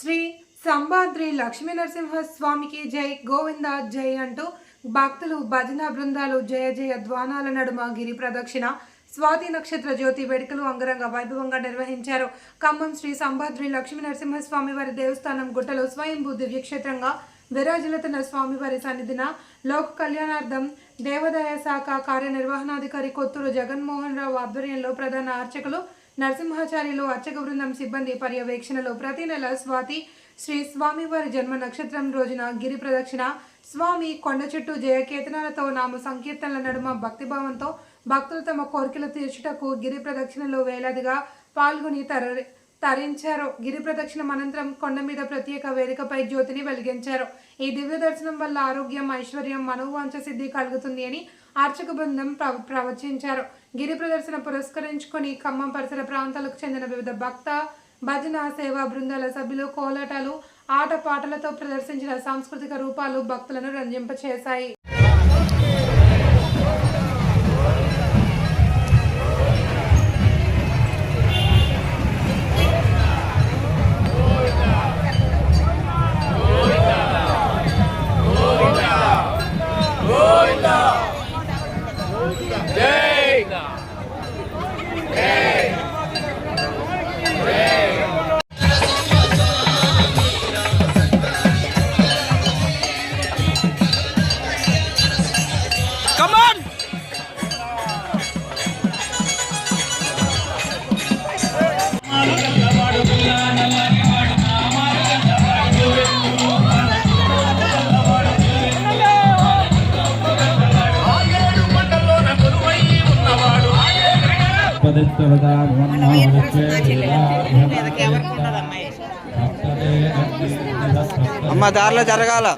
శ్రీ సంబాద్రి లక్ష్మీ నరసింహ స్వామికి జై గోవింద జై అంటూ భక్తులు భజన బృందాలు జయ జయ ద్వానాల నడుమ గిరి ప్రదక్షిణ స్వాతి నక్షత్ర జ్యోతి వేడుకలు అంగరంగ వైభవంగా నిర్వహించారు. ఖమ్మం శ్రీ సంభాద్రి లక్ష్మీ నరసింహస్వామి వారి దేవస్థానం గుట్టలో స్వయంభూ దివ్యక్షేత్రంగా విరాజులతన స్వామివారి సన్నిధిన లోక కళ్యాణార్థం దేవాదాయ శాఖ కార్యనిర్వహణాధికారి కొత్తూరు జగన్మోహన్ రావు ఆధ్వర్యంలో ప్రధాన అర్చకులు నరసింహాచార్యులు అర్చక బృందం సిబ్బంది పర్యవేక్షణలో ప్రతి నెల స్వాతి శ్రీ స్వామివారి జన్మ నక్షత్రం రోజున గిరి ప్రదక్షిణ. స్వామి కొండ చుట్టూ జయకేతనాలతో నామ సంకీర్తనల నడుమ భక్తిభావంతో భక్తులు తమ కోరికలు తీర్చుటకు గిరి ప్రదక్షిణలో వేలాదిగా పాల్గొని తర తరించారు. గిరి ప్రదక్షిణం అనంతరం కొండ మీద ప్రత్యేక వేదికపై జ్యోతిని వెలిగించారు. ఈ దివ్య దర్శనం వల్ల ఆరోగ్యం ఐశ్వర్యం మనోవాంఛ సిద్ధి కలుగుతుంది అని అర్చక బృందం ప్ర- ప్రవచించారు. గిరి ప్రదర్శన పురస్కరించుకొని ఖమ్మం పరిసర ప్రాంతాలకు చెందిన వివిధ భక్త భజన సేవా బృందాల సభ్యులు కోలాటాలు ఆట పాటలతో ప్రదర్శించిన సాంస్కృతిక రూపాలు భక్తులను రంజింపచేశాయి. అమ్మ దారిలో జరగాల.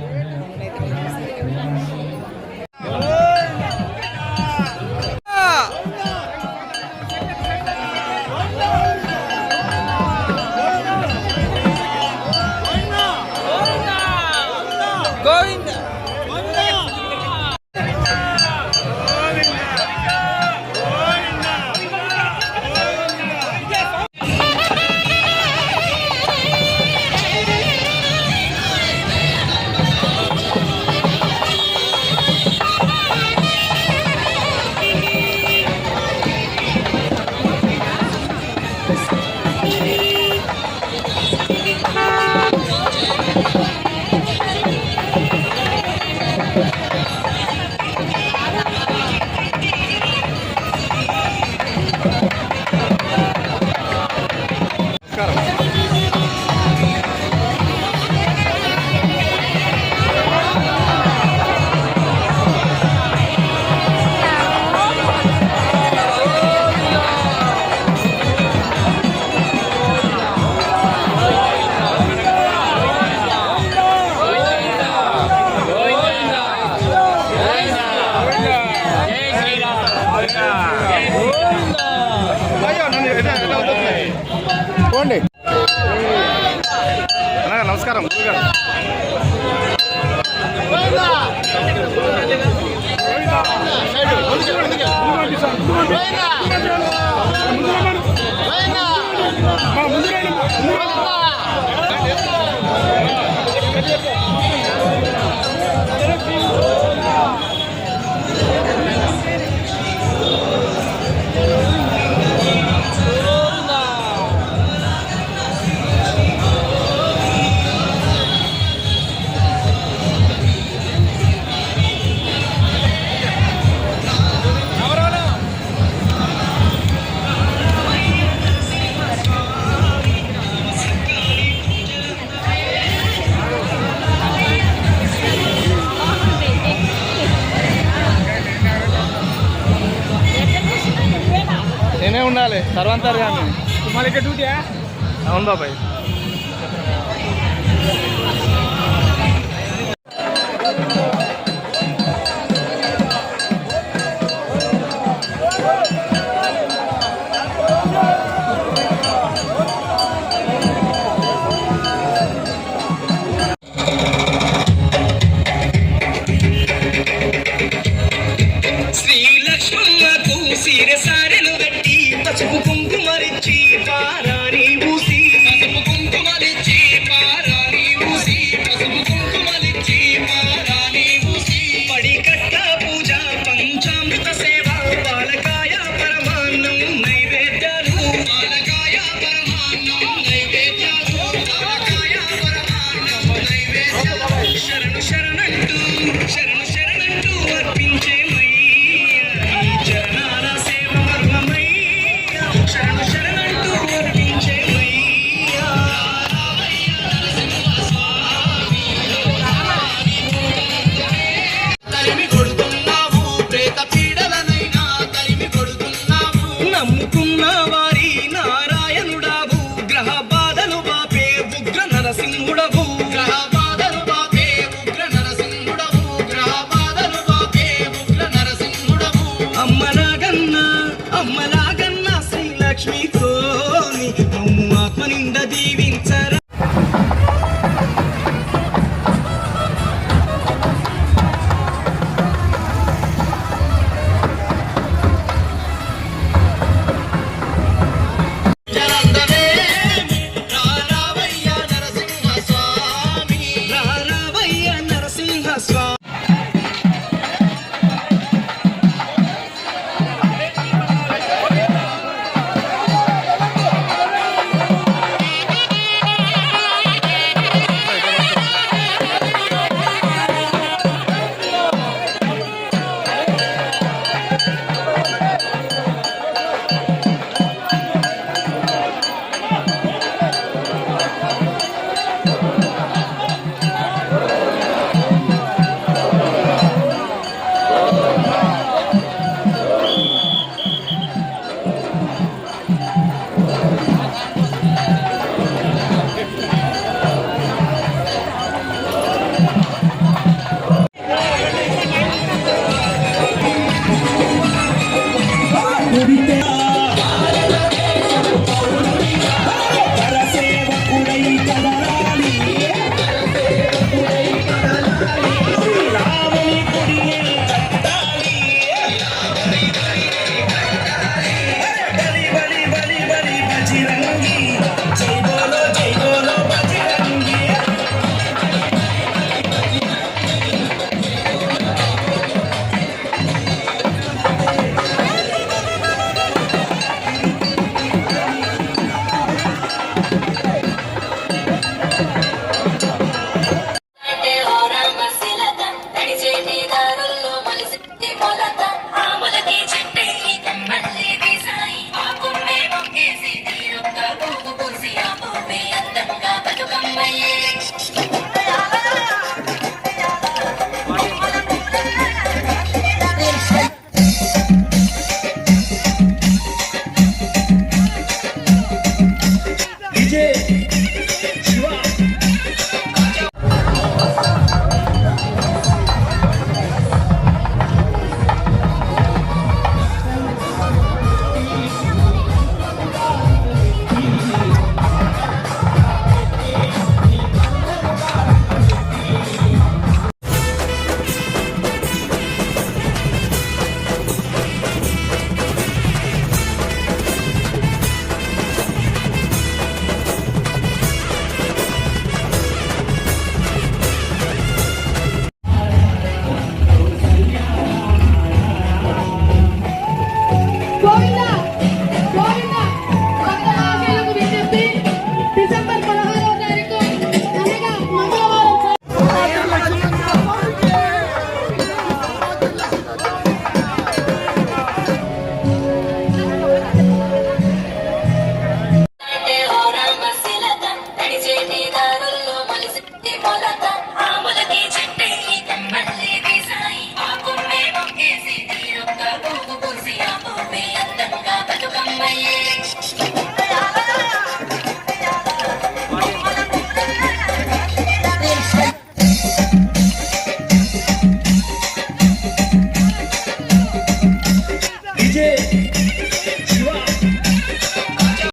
పోండి. అన్నగారు నమస్కారం. గురుగారు ముందు ఉండాలి. సర్వంతర్ కానీ అవును బాబాయ్. శ్రీ లక్ష్మణ సీర సారే సింగుడవు